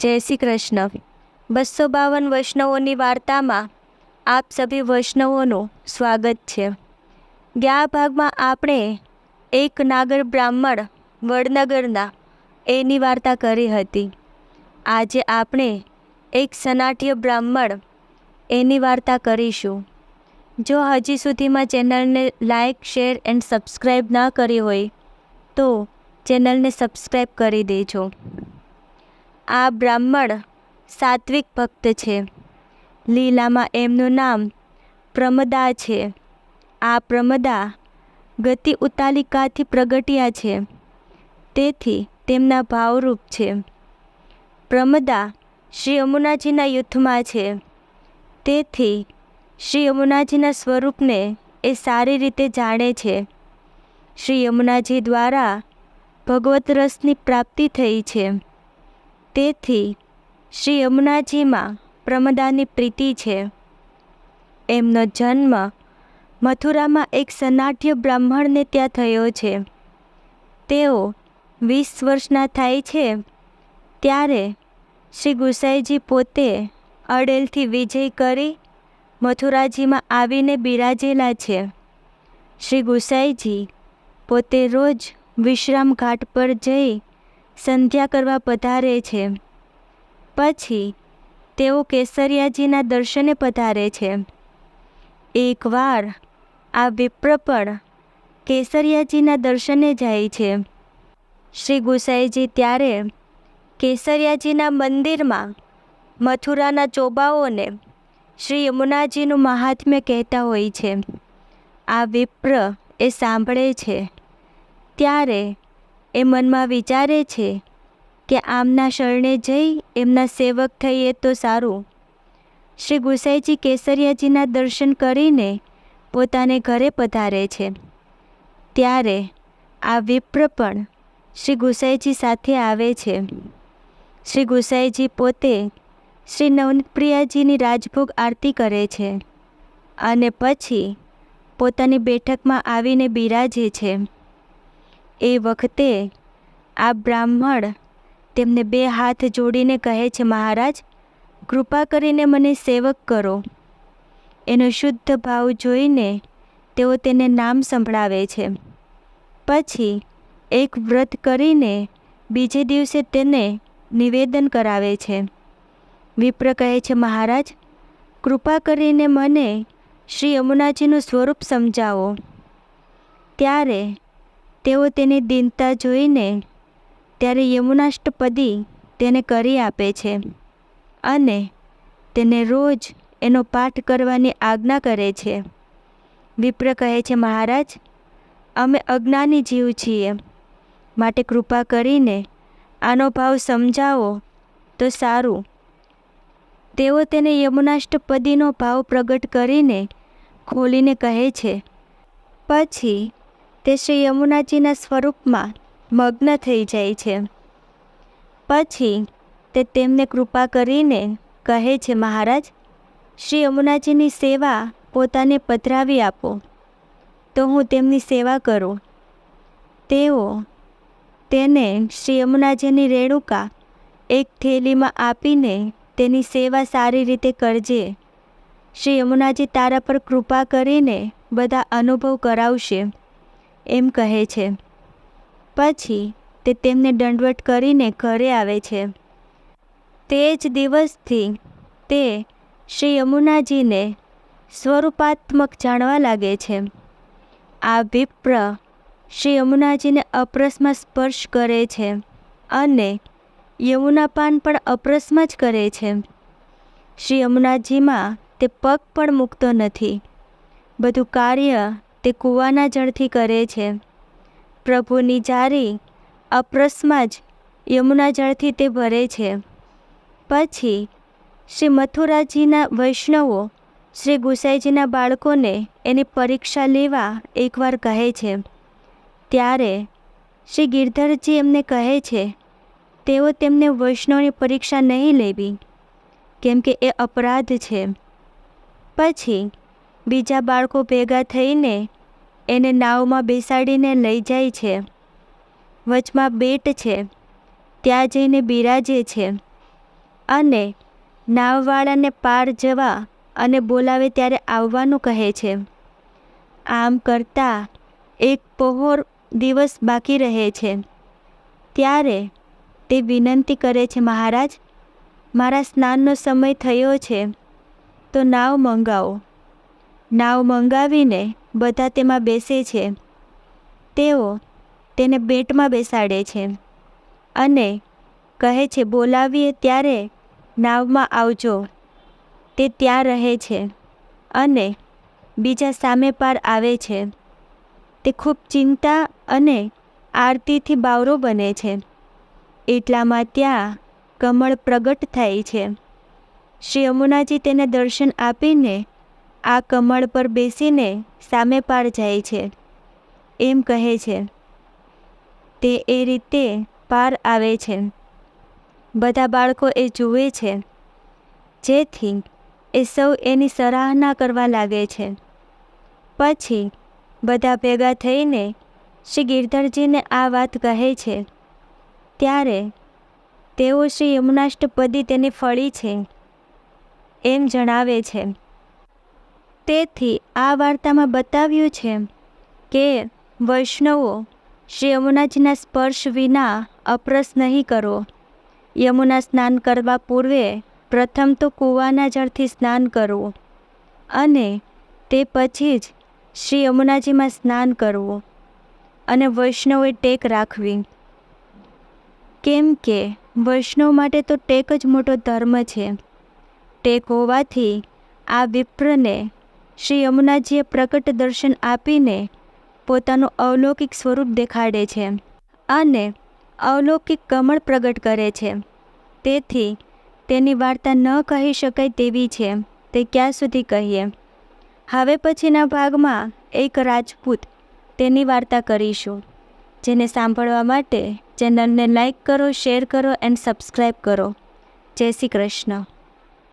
જય શ્રી કૃષ્ણ. બસો બાવન વૈષ્ણવોની વાર્તામાં આપ સભી વૈષ્ણવોનું સ્વાગત છે. ગયા ભાગમાં આપણે એક નાગર બ્રાહ્મણ વડનગરના એની વાર્તા કરી હતી. આજે આપણે એક સનાટ્ય બ્રાહ્મણ એની વાર્તા કરીશું. જો હજી સુધીમાં ચેનલને લાઇક શેર એન્ડ સબસ્ક્રાઈબ ના કરી હોય તો ચેનલને સબસ્ક્રાઈબ કરી દેજો. આ બ્રાહ્મણ સાત્વિક ભક્ત છે. લીલામાં એમનું નામ પ્રમદા છે. આ પ્રમદા ગતિ ઉતાલિકાથી પ્રગટ્યા છે. તેથી તેમના ભાવરૂપ છે. પ્રમદા શ્રી યમુનાજીના યુથમાં છે. તેથી શ્રી યમુનાજીના સ્વરૂપને એ સારી રીતે જાણે છે. શ્રી યમુનાજી દ્વારા ભગવત રસની પ્રાપ્તિ થઈ છે. તેથી શ્રી યમુનાજીમાં પ્રમદાની પ્રીતિ છે. એમનો જન્મ મથુરામાં એક સનાટ્ય બ્રાહ્મણને ત્યાં થયો છે. તેઓ વીસ વર્ષના થાય છે ત્યારે શ્રી ગુસાઈજી પોતે અડેલથી વિજય કરી મથુરાજીમાં આવીને બિરાજેલા છે. શ્રી ગુસાઈજી પોતે રોજ વિશ્રામ ઘાટ પર જઈ સંધ્યા કરવા પધારે છે. પછી તેઓ કેસરિયાજીના દર્શને પધારે છે. એકવાર આ વિપ્ર પણ કેસરિયાજીના દર્શને જાય છે. શ્રી ગુસાઈજી ત્યારે કેસરિયાજીના મંદિરમાં મથુરાના ચોબાઓને શ્રી યમુનાજીનું મહાત્મ્ય કહેતા હોય છે. આ વિપ્ર એ સાંભળે છે. ત્યારે એ મનમાં વિચારે છે કે આમના શરણે જઈ એમના સેવક થઈએ તો સારું. શ્રી ગુસાઈજી કેસરિયાજીના દર્શન કરીને પોતાને ઘરે પધારે છે. ત્યારે આ વિપ્ર પણ શ્રી ગુસાઈજી સાથે આવે છે. શ્રી ગુસાઈજી પોતે શ્રી નવનપ્રિયાજીની રાજભોગ આરતી કરે છે અને પછી પોતાની બેઠકમાં આવીને બિરાજે છે. એ વખતે આ બ્રાહ્મણ તેમને બે હાથ જોડીને કહે છે, મહારાજ, કૃપા કરીને મને સેવક કરો. એનો શુદ્ધ ભાવ જોઈને તેઓ તેને નામ સંભળાવે છે. પછી એક વ્રત કરીને બીજે દિવસે તેને નિવેદન કરાવે છે. વિપ્ર કહે છે, મહારાજ, કૃપા કરીને મને શ્રી યમુનાજીનું સ્વરૂપ સમજાવો. ત્યારે તેઓ તેની દીનતા જોઈને ત્યારે યમુનાષ્ટપદી તેને કરી આપે છે અને તેને રોજ એનો પાઠ કરવાની આજ્ઞા કરે છે. વિપ્ર કહે છે, મહારાજ, અમે અજ્ઞાની જીવ છીએ. માટે કૃપા કરીને આનો ભાવ સમજાવો તો સારું. તેઓ તેને યમુનાષ્ટપદીનો ભાવ પ્રગટ કરીને ખોલીને કહે છે, પછી તે શ્રી યમુનાજીના સ્વરૂપમાં મગ્ન થઈ જાય છે. પછી તે તેમને કૃપા કરીને કહે છે, મહારાજ, શ્રી યમુનાજીની સેવા પોતાને પધરાવી આપો. તો હું તેમની સેવા કરું. તેઓ તેને શ્રી યમુનાજીની રેણુકા એક થેલીમાં આપીને તેની સેવા સારી રીતે કરજે. શ્રી યમુનાજી તારા પર કૃપા કરીને બધા અનુભવ કરાવશે. એમ કહે છે. પછી તે તેમને દંડવટ કરીને ઘરે આવે છે. તે જ દિવસથી તે શ્રી યમુનાજીને સ્વરૂપાત્મક જાણવા લાગે છે. આ વિપ્ર શ્રી યમુનાજીને અપરસમાં સ્પર્શ કરે છે અને યમુનાપાન પણ અપરસમાં જ કરે છે. શ્રી યમુનાજીમાં તે પગ પણ મૂકતો નથી. બધું કાર્ય તે કૂવાના જળથી કરે છે. પ્રભુની જારી અપ્રસમાં જ યમુના જળથી તે ભરે છે. પછી શ્રી મથુરાજીના વૈષ્ણવો શ્રી ગુસાઈજીના બાળકોને એની પરીક્ષા લેવા એકવાર કહે છે. ત્યારે શ્રી ગિરધરજી એમને કહે છે, તેઓ તેમને વૈષ્ણવની પરીક્ષા નહીં લેવી, કેમ કે એ અપરાધ છે. પછી બીજા બાળકો ભેગા થઈને એને નાવમાં બેસાડીને લઈ જાય છે. વચમાં બેટ છે. ત્યાં જઈને બિરાજે છે. અને નાવવાળાને પાર જવા અને બોલાવે ત્યારે આવવાનું કહે છે. આમ કરતાં એક પહોર દિવસ બાકી રહે છે. ત્યારે તે વિનંતી કરે છે, મહારાજ, મારા સ્નાનનો સમય થયો છે. તો નાવ મંગાવો. નાવ મંગાવીને બધા તેમાં બેસે છે. તેઓ તેને બેટમાં બેસાડે છે અને કહે છે, બોલાવીએ ત્યારે નાવમાં આવજો. તે ત્યાં રહે છે અને બીજા સામે પાર આવે છે. તે ખૂબ ચિંતા અને આરતીથી બાવરો બને છે. એટલામાં ત્યાં કમળ પ્રગટ થાય છે. શ્રી યમુનાજી તેને દર્શન આપીને આ કમળ પર બેસીને સામે પાર જાય છે. એમ કહે છે, તે એ રીતે પાર આવે છે. બધા બાળકો એ જુએ છે. જેથી એ સૌ એની સરાહના કરવા લાગે છે. પછી બધા ભેગા થઈને શ્રી ગિરધરજીને આ વાત કહે છે. ત્યારે તેઓ શ્રી યમુનાષ્ટપદી તેની ફળી છે. એમ જણાવે છે તેથી આ વાર્તામાં બતાવ્યું છે કે વૈષ્ણવો શ્રી યમુનાજીના સ્પર્શ વિના અપરસ નહીં કરો. યમુના સ્નાન કરવા પૂર્વે પ્રથમ તો કૂવાના જળથી સ્નાન કરવું અને તે પછી જ શ્રી યમુનાજીમાં સ્નાન કરવું અને વૈષ્ણવે ટેક રાખવી. કેમ કે વૈષ્ણવ માટે તો ટેક જ મોટો ધર્મ છે. ટેક હોવાથી આ વિપ્રને શ્રી યમુનાજીએ પ્રકટ દર્શન આપીને પોતાનું અવલૌકિક સ્વરૂપ દેખાડે છે અને અવલૌકિક કમળ પ્રગટ કરે છે. તેથી તેની વાર્તા ન કહી શકાય તેવી છે તે ક્યાં સુધી કહીએ? હવે પછીના ભાગમાં એક રાજપૂત તેની વાર્તા કરીશું, જેને સાંભળવા માટે ચેનલને લાઈક કરો, શેર કરો, એન્ડ સબસ્ક્રાઈબ કરો. જય શ્રી કૃષ્ણ.